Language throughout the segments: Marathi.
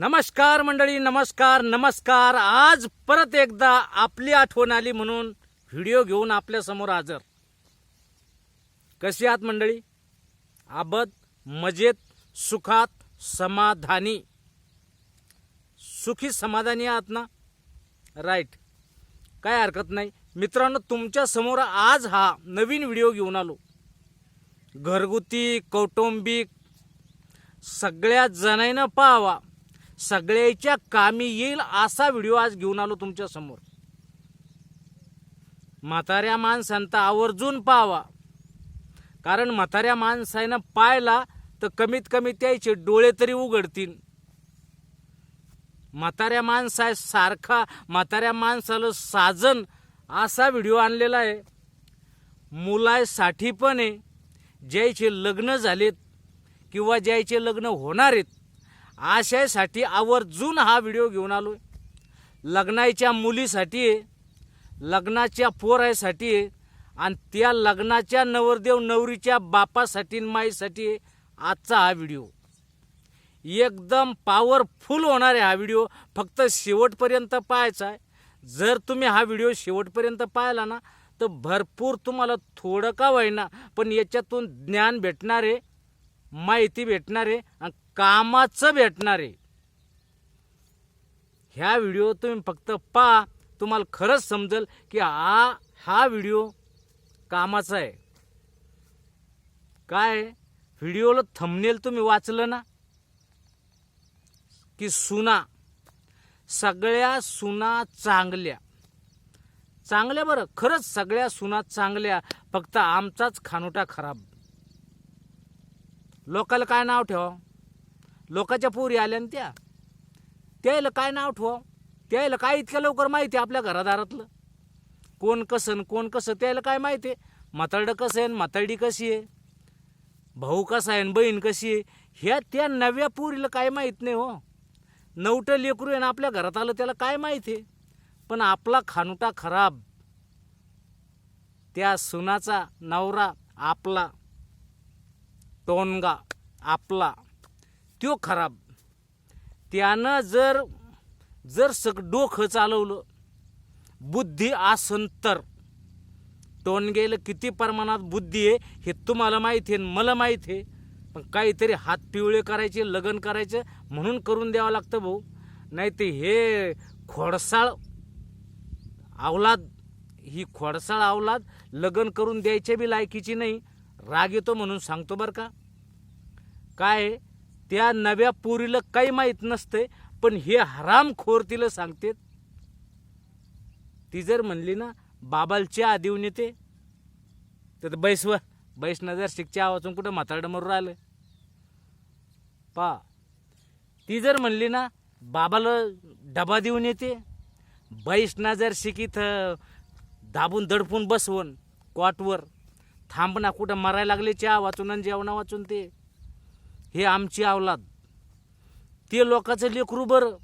नमस्कार मंडळी नमस्कार नमस्कार. आज परत एकदा आपली आठवण आली म्हणून व्हिडिओ घेऊन आपल्यासमोर हजर. कशी आहात मंडळी? आबद मजेत सुखात समाधानी. सुखी समाधानी आहात ना? राईट काय हरकत नाही. मित्रांनो तुमच्यासमोर आज हा नवीन व्हिडिओ घेऊन आलो. घरगुती कौटुंबिक सगळ्या जणांना पाहावा. सगळ्याच्या कामी येईल असा व्हिडिओ आज घेऊन आलो तुमच्यासमोर. म्हाताऱ्या माणसांचा आवर्जून पाहावा. कारण म्हाताऱ्या माणसानं पाहिला तर कमीत कमी त्याचे डोळे तरी उघडतील. म्हाताऱ्या माणसा सारखा म्हाताऱ्या माणसाला साजन असा व्हिडिओ आणलेला आहे. मुलासाठी पण आहे. ज्याचे लग्न झालेत किंवा ज्याचे लग्न होणार आहेत आशयासाठी आवर्जून हा व्हिडिओ घेऊन आलोय. लग्नाच्या मुलीसाठी आहे लग्नाच्या पोरायसाठी आहे आणि त्या लग्नाच्या नवरदेव नवरीच्या बापासाठी आणि माईसाठी आजचा हा व्हिडिओ. एकदम पॉवरफुल होणार आहे हा व्हिडिओ. फक्त शेवटपर्यंत पाहायचा आहे. जर तुम्ही हा व्हिडिओ शेवटपर्यंत पाहिला ना तर भरपूर तुम्हाला थोडं का होईना पण याच्यातून ज्ञान भेटणार आहे माहिती भेटणार आहे आणि कामाचं भेटणार. आहे ह्या व्हिडिओ तुम्ही फक्त पहा तुम्हाला खरंच समजेल की हा हा व्हिडिओ कामाचा आहे. काय व्हिडिओला थंबनेल तुम्ही वाचलं ना? की सुना. सगळ्या सुना चांगल्या. चांगल्या बरं खरंच सगळ्या सुना चांगल्या फक्त आमचाच खानोटा खराब. लोकाला काय नाव ठेवा? लोकाच्या पोरी आल्या ना त्या. त्याला काय नाव ठेवा त्याला काय इतक्या लवकर माहिती आहे आपल्या घरादारातलं? कोण कसं न कोण कसं त्याला काय माहिती आहे? म्हातारडं कसं आहे न म्हातारडी कशी आहे? भाऊ कसा आहे न बहीण कशी आहे? ह्या त्या नव्या पोरीला काय माहीत नाही हो. नवटं लेकरू आहे ना आपल्या घरात आलं त्याला काय माहिती आहे? पण आपला खानुटा खराब. त्या सुनाचा नवरा आपला. टोनगा आपला. त्यो खराब. त्यानं जर जर सग डोकं चालवलं बुद्धी आसन तर. टोनगेला किती प्रमाणात बुद्धी आहे हे तुम्हाला माहीत आहे आणि मला माहीत आहे. पण काहीतरी हात पिवळे करायचे लग्न करायचे म्हणून करून द्यावं लागतं भाऊ. नाही ते हे खोडसाळ अवलाद ही खोडसाळ अवलाद लग्न करून द्यायच्या बी लायकीची नाही. राग येतो म्हणून सांगतो बरं का. काय आहे, त्या नव्या पोरीला काही माहीत नसतंय पण हे हरामखोर तिला सांगतेत. ती जर म्हणली ना बाबाला चहा देऊन येते तर बैसव बैस नजर शिकच्या आवाजून कुठं म्हातारडं मरून आलं पा ती जर म्हणली ना बाबाला डबा देऊन येते बैस नजर शिकीत दाबून दडपून बसवून कॉटवर थांब ना कुठं मरायला लागले चहा वाचून आणि जेवणा वाचून ते. हे आमची अवलाद. ते लोकांचं लेकरू बरं.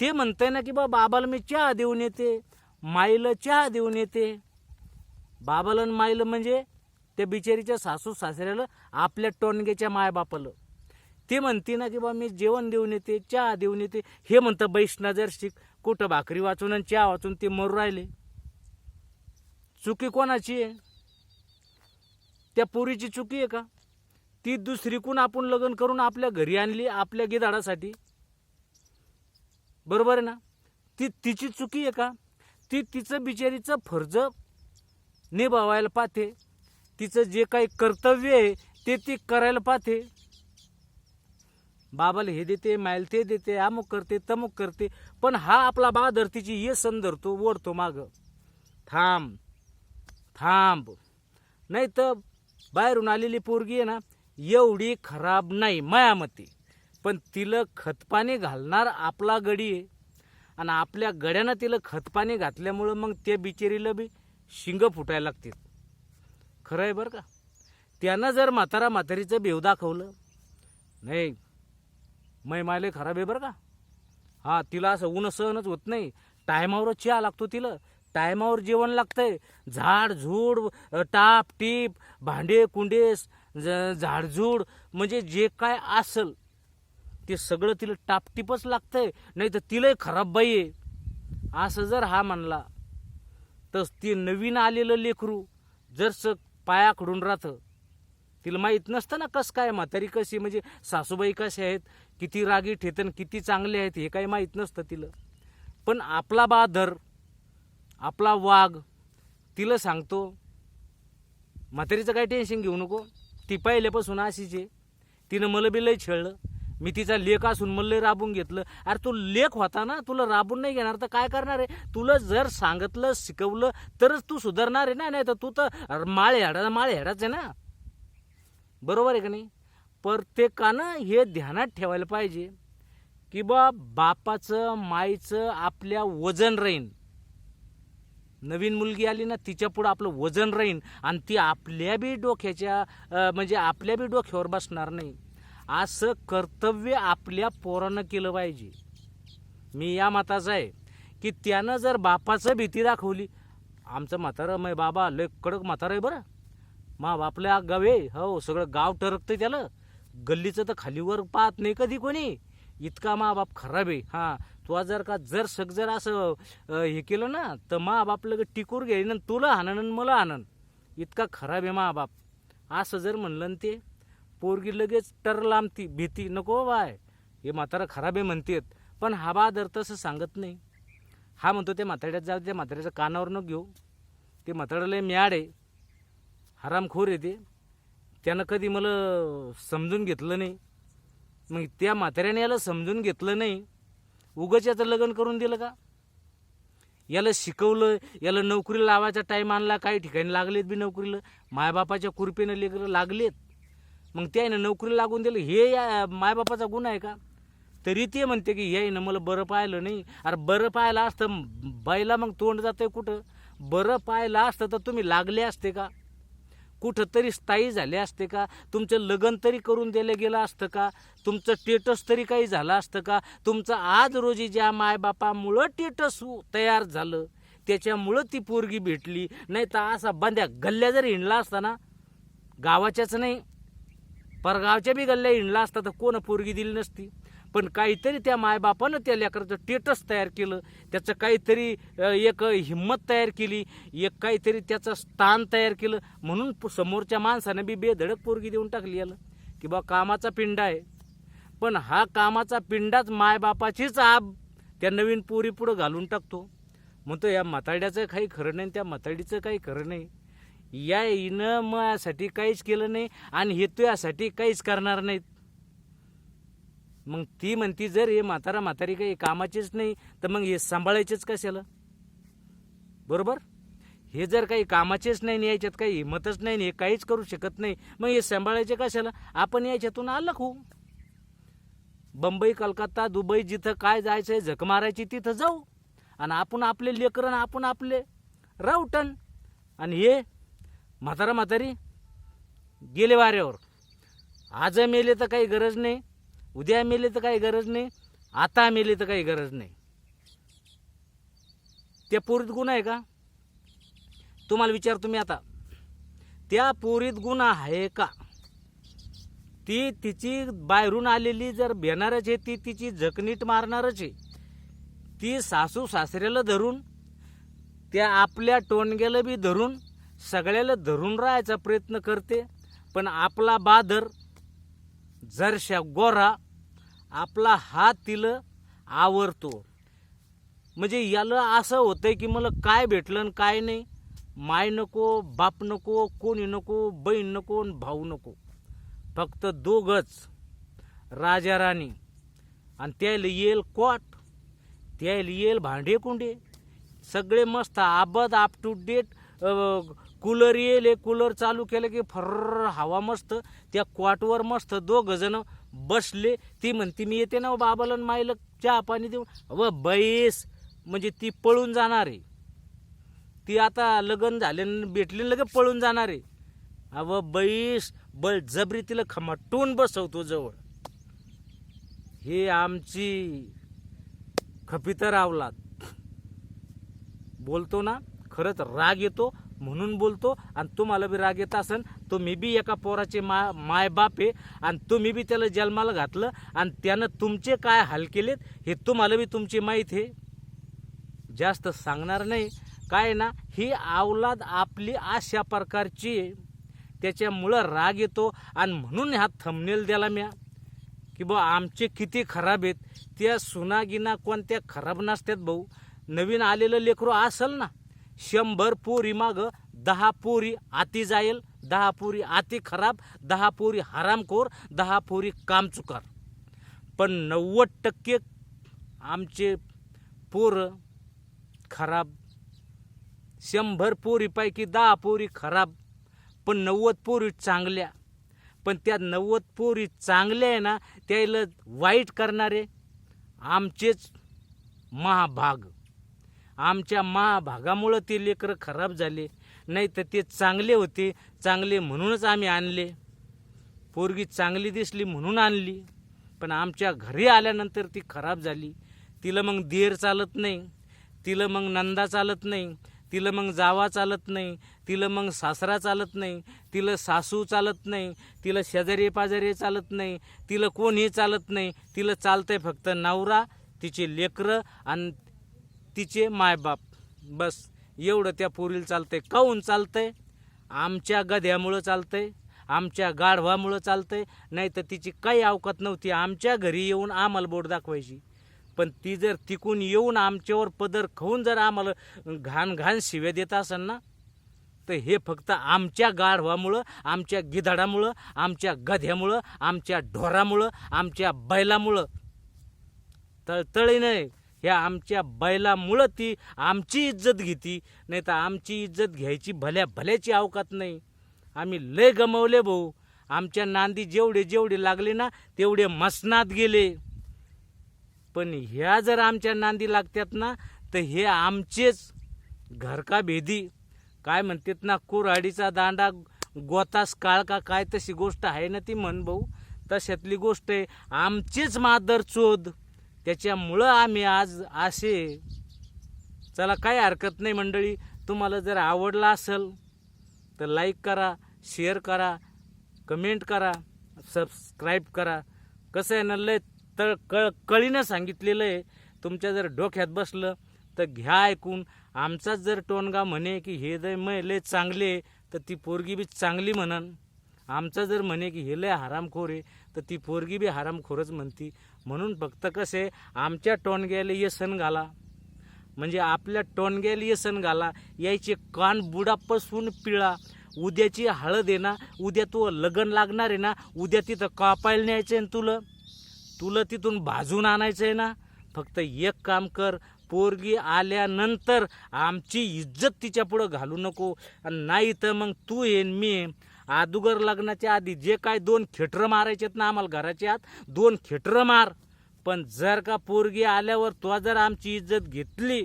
ते म्हणताय ना की बा बाबाला मी चहा देऊन येते. माईला चहा देऊन येते. बाबाला आणि माईला म्हणजे त्या बिचारीच्या सासू सासऱ्याला आपल्या टोनग्याच्या मायबापाला. ते म्हणते ना की बा मी जेवण देऊन येते चहा देऊन येते. हे म्हणतं बैष्णा जर शिक कुठं भाकरी वाचून आणि चहा वाचून ते मरू राहिले. चुकी कोणाची आहे? त्या पुरीची चुकी आहे का? ती दुसरीकून आपण लग्न करून आपल्या घरी आणली आपल्या गिदाडासाठी बरोबर आहे ना? ती तिची चुकी आहे का? ती तिचं बिचारीचं फर्ज निभावायला पाहते. तिचं जे काही कर्तव्य आहे ते ती करायला पाहते. बाबाला हे देते मायल ते देते अमुक करते तमुक करते. पण हा आपला बादर तिची ये सण धरतो ओढतो माग. थांब थांब. नाही तर बाहेरून आलेली पोरगी आहे ना एवढी खराब नाही मायामती. पण तिला खतपाणी घालणार आपला गडी आहे. आणि आपल्या गड्यानं तिला खतपाणी घातल्यामुळं मग त्या बिचेरीला बी शिंग फुटायला लागतील. खरं आहे बरं का? त्यानं जर म्हातारा म्हातारीचं बेव दाखवलं. नाही मै मायले खराब आहे बरं का? हां तिला असं ऊन सहनच होत नाही. टायमावर चहा लागतो तिला. टायमावर जेवण लागतंय. झाड झूड टाप टीप भांडे कुंडेस ज- झाडझूड म्हणजे जे काय असल ते सगळं तिला टापटीपच लागतंय नाही तर तिलाही खराब बाई आहे. असं जर हा म्हणला तर ते नवीन आलेलं लेकरू जर स पायाकडून राहतं तिला माहीत नसतं ना कसं काय म्हातारी कशी म्हणजे सासूबाई कसे आहेत किती रागी ठेतन किती चांगले आहेत हे काही माहीत नसतं तिला. पण आपला बादर आपला वाघ तिला सांगतो म्हातारीचं काही टेन्शन घेऊ नको. ती पहिल्यापासून अशीच आहे. तिनं मला बी लय छळलं. मी तिचा लेख असून मला लय राबून घेतलं. अरे तू लेख होता ना तुला राबून नाही घेणार तर काय करणार आहे? तुला जर सांगितलं शिकवलं तरच तू सुधारणार आहे ना? नाही तर तू तर माळ हेडा माळ हेडाच आहे ना? बरोबर आहे का नाही? प्रत्येकानं हे ध्यानात ठेवायला पाहिजे की बा बापाचं माईचं आपल्या वजन राहीन. नवीन मुलगी आली ना तिच्या पुढं आपलं वजन राहीन आणि ती आपल्या बी डोक्याच्या म्हणजे आपल्या बी डोक्यावर बसणार नाही. असं कर्तव्य आपल्या पोरानं केलं पाहिजे. मी या मताचा आहे की त्यानं जर बापाचं भीती दाखवली आमचं म्हातारं मग बाबा लय कडक म्हातारं आहे बरं. मा बापल्या गावे हो सगळं गाव टरकतं त्याला. गल्लीचं तर खालीवर पाहत नाही कधी कोणी. इतका मा बाप खराब आहे. हां तू जर का जर सग जर असं हे केलं ना तर मा बाप लगेच टिकूर घेईन तुला हाणन आणि मला हाणन. इतका खराब आहे मा बाप. असं जर म्हणलं ते पोरगी लगेच टर लांबती भीती. नको बाय. हे म्हातारा खराब आहे म्हणतेत. पण हा बा दर तसं सांगत नाही. हा म्हणतो ते म्हाताड्यात जा त्या म्हाताड्याच्या कानावर न घेऊ. ते म्हाताड्याला लय म्याड आहे. हरामखोर आहे ते. त्यानं कधी मला समजून घेतलं नाही. मग त्या म्हाताऱ्याने याला समजून घेतलं नाही. उगच याचं लग्न करून दिलं का? याला शिकवलं याला नोकरी लावायचा टाईम आणला काही ठिकाणी लागलेत बी नोकरीला. मायबापाच्या कुरपीनं लेकरं लागलेत. मग त्यानं नोकरी लागून दिलं हे या मायबापाचा गुन्हा आहे का? तरी ते म्हणते की याईनं मला बरं पाहिलं नाही. अरे बरं पाहिलं असतं बाईला मग तोंड जातंय कुठं? बरं पाहिलं असतं तर तुम्ही लागले असते का? कुठंतरी स्थायी झाले असते का? तुमचं लग्न तरी करून दिलं गेलं असतं का? तुमचं टेटस तरी काही झालं असतं का? तुमचं आज रोजी ज्या मायबापामुळं टेटस तयार झालं त्याच्यामुळं ती पोरगी भेटली. नाही तर असा बंद्या गल्ल्या जर हिंडला असता ना गावाच्याच नाही परगावच्या बी गल्ल्या हिंडला असता तर कोण पोरगी दिली नसती? पण काहीतरी त्या मायबापानं त्या लेकराचं टेटस तयार केलं त्याचं काहीतरी एक हिंमत तयार केली एक काहीतरी त्याचं स्थान तयार केलं म्हणून समोरच्या माणसानं बी बेधडक पोरगी देऊन टाकली याला की बा कामाचा पिंडा आहे. पण हा कामाचा पिंडाच मायबापाचीच आब त्या नवीन पोरी पुढं घालून टाकतो. म्हणतो या म्हाताड्याचं काही खरं नाही त्या म्हाताडीचं काही खरं नाही. या हिनं मग यासाठी काहीच केलं नाही आणि हे यासाठी काहीच करणार नाहीत. मग ती म्हणती जर हे म्हातारा म्हातारी काही कामाचीच नाही तर मग हे सांभाळायचेच कशाला? बरोबर? हे जर काही कामाचेच नाही याच्यात काही हिंमतच नाही हे काहीच करू शकत नाही मग हे सांभाळायचे कशाला? आपण याच्यातून आलं होऊ बंबई कलकत्ता दुबई जिथं काय जायचंय झक मारायची तिथं जाऊ. आणि आपण आपले लेकरण आपण आपले रावटन आणि हे म्हातारा म्हातारी गेले वाऱ्यावर. आज मेले तर काही गरज नाही. उद्या मेले तर काही गरज नाही आता मेले तर काही गरज नाही. त्या पोरीत गुण आहे का? तुम्हाला विचारतो मी आता. त्या पोरीत गुण आहे का? ती तिची बाहेरून आलेली जर भेणारच आहे ती तिची जखनीट मारणारच आहे. ती सासू सासऱ्याला धरून त्या आपल्या टोणग्याला बी धरून सगळ्याला धरून राहायचा प्रयत्न करते. पण आपला बादर जरशा गोरा आपला हात तिला आवरतो. म्हणजे याला असं होतंय की मला काय भेटलं आणि काय नाही. माय नको बाप नको कोणी नको बहीण नको आणि भाऊ नको. फक्त दोघच राजा राणी. आणि त्याला येईल कॉट त्याला येईल भांडे कुंडे सगळे मस्त आबद अप टू डेट कूलर येईल हे कूलर चालू केलं की फर्र हवा मस्त. त्या क्वाटवर मस्त दोघ जण बसले ती म्हणते मी येते ना हो बाबाला आणि माईला चहा पाणी देऊन. व बैस. म्हणजे ती पळून जाणार आहे. ती आता लग्न झाले आणि भेटली लगे पळून जाणार आहे. अव बैस बळ जबरी तिला खमाटून बसवतो जवळ. हे आमची खपितर आवलात बोलतो ना खरंच राग येतो म्हणून बोलतो आणि तुम्हाला बी राग येत असेल तुम्ही बी एका पोराचे मा मायबाप आहे आणि तुम्ही बी त्याला जन्माला घातलं आणि त्यानं तुमचे काय हाल केलेत हे तुम्हाला बी तुमची माहीत आहे. जास्त सांगणार नाही. काय ना ही अवलाद आपली अशा प्रकारची आहे. त्याच्यामुळं राग येतो आणि म्हणून हा थंबनेल द्याला म्या. की बा आमचे किती खराब आहेत. त्या सुनागिना कोणत्या खराब नसतात भाऊ. नवीन आलेलं लेकरू असेल ना शंभर पोरी मागं दहा पोरी आती जाईल दहा पोरी आती खराब दहा पोरी हरामखोर दहा पोरी कामचुकार पण नव्वद टक्के आमचे पोरं खराब. शंभर पोरीपैकी दहा पोरी खराब पण नव्वद पोरी चांगल्या. पण त्या नव्वद पोरी चांगल्या आहे ना त्याला वाईट करणारे आमचेच महाभाग. आमच्या महाभागामुळं ते लेकरं खराब झाले. नाही तर ते चांगले होते. चांगले म्हणूनच आम्ही आणले. पोरगी चांगली दिसली म्हणून आणली. पण आमच्या घरी आल्यानंतर ती खराब झाली. तिला मग देर चालत नाही. तिला मग नंदा चालत नाही. तिला मग जावा चालत नाही. तिला मग सासरा चालत नाही. तिला सासू चालत नाही. तिला शेजारी पाजारी चालत नाही. तिला कोणीही चालत नाही. तिला चालतंय फक्त नवरा तिचे लेकरं आणि तिचे मायबाप बस एवढं त्या पोरीला चालतंय. काहून चालतंय? आमच्या गध्यामुळं चालतंय आमच्या गाढवामुळं चालतंय नाही तर तिची काही अवकात नव्हती. आमच्या घरी येऊन आम्हाला बोट दाखवायची. पण ती जर तिकून येऊन आमच्यावर पदर खाऊन जर आम्हाला घाण घाण शिव्या देत असेल ना तर हे फक्त आमच्या गाढवामुळं आमच्या गिधाडामुळं आमच्या गध्यामुळं आमच्या ढोरामुळं आमच्या बैलामुळं. तळतळीने ह्या आमच्या बैलामुळं ती आमची इज्जत घेती. नाही तर आमची इज्जत घ्यायची भल्या भल्याची अवकात नाही. आम्ही लय गमवले भाऊ. आमच्या नांदी जेवढे जेवढे लागले ना तेवढे मसनात गेले. पण ह्या जर आमच्या नांदी लागतात ना तर हे आमचेच घरका भेदी. काय म्हणतात ना कुऱ्हाडीचा दांडा गोतास काळ का काय तशी गोष्ट आहे ना ती म्हण भाऊ. तशातली गोष्ट आहे आमचेच मादर चोद. त्याच्यामुळं आम्ही आज असे चला काही हरकत नाही मंडळी तुम्हाला जर आवडला असेल तर लाईक करा शेअर करा कमेंट करा सबस्क्राईब करा. कसं आहे ना लय तळ कळ कळीनं सांगितलेलं आहे. तुमच्या जर डोक्यात बसलं तर घ्या ऐकून. आमचाच जर टोनगा म्हणे की हे दय मय लय चांगले आहे, तर ती पोरगी बी चांगली म्हणन. आमचा जर म्हणे की हे लय हरामखोर आहे तर ती पोरगी बी हरामखोरच म्हणती. म्हणून फक्त कसे आमच्या टॉनग्याला ये सण घाला. म्हणजे आपल्या टॉनग्याला ये सण घाला यायचे कान बुडापासून पिळा. उद्याची हळद आहे ना उद्या तू लग्न लागणार आहे ना उद्या तिथं कापायला न्यायचं आहे ना तुला. तुला तिथून भाजून आणायचं आहे ना. फक्त एक काम कर पोरगी आल्यानंतर आमची इज्जत तिच्या पुढं घालू नको. आणि नाही तर मग तू येन मी अदुगर लग्नाच्या आधी जे काय दोन खेटरं मारायचेत ना आम्हाला घराच्या आत दोन खेटरं मार. पण जर का पोरगी आल्यावर तो जर आमची इज्जत घेतली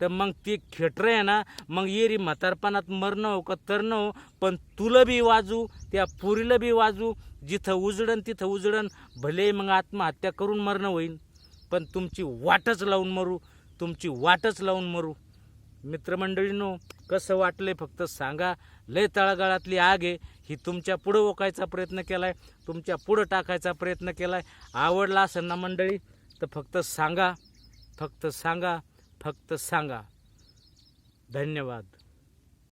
तर मग ती खेटर आहे ना मग येरी म्हातारपणात मरणं हो का तरणं हो. पण तुला बी वाजू त्या पुरीला बी वाजू जिथं उजडन तिथं उजडन भले मग आत्महत्या करून मरणं होईन पण तुमची वाटच लावून मरू तुमची वाटच लावून मरू. मित्रमंडळींनो कसं वाटलंय फक्त सांगा. लय तळागाळातली आग आहे. ही तुमच्या पुढं ओकायचा प्रयत्न केलाय. तुमच्या पुढं टाकायचा प्रयत्न केलाय. आवडला असेल ना मंडळी तर फक्त सांगा. फक्त सांगा. फक्त सांगा. धन्यवाद.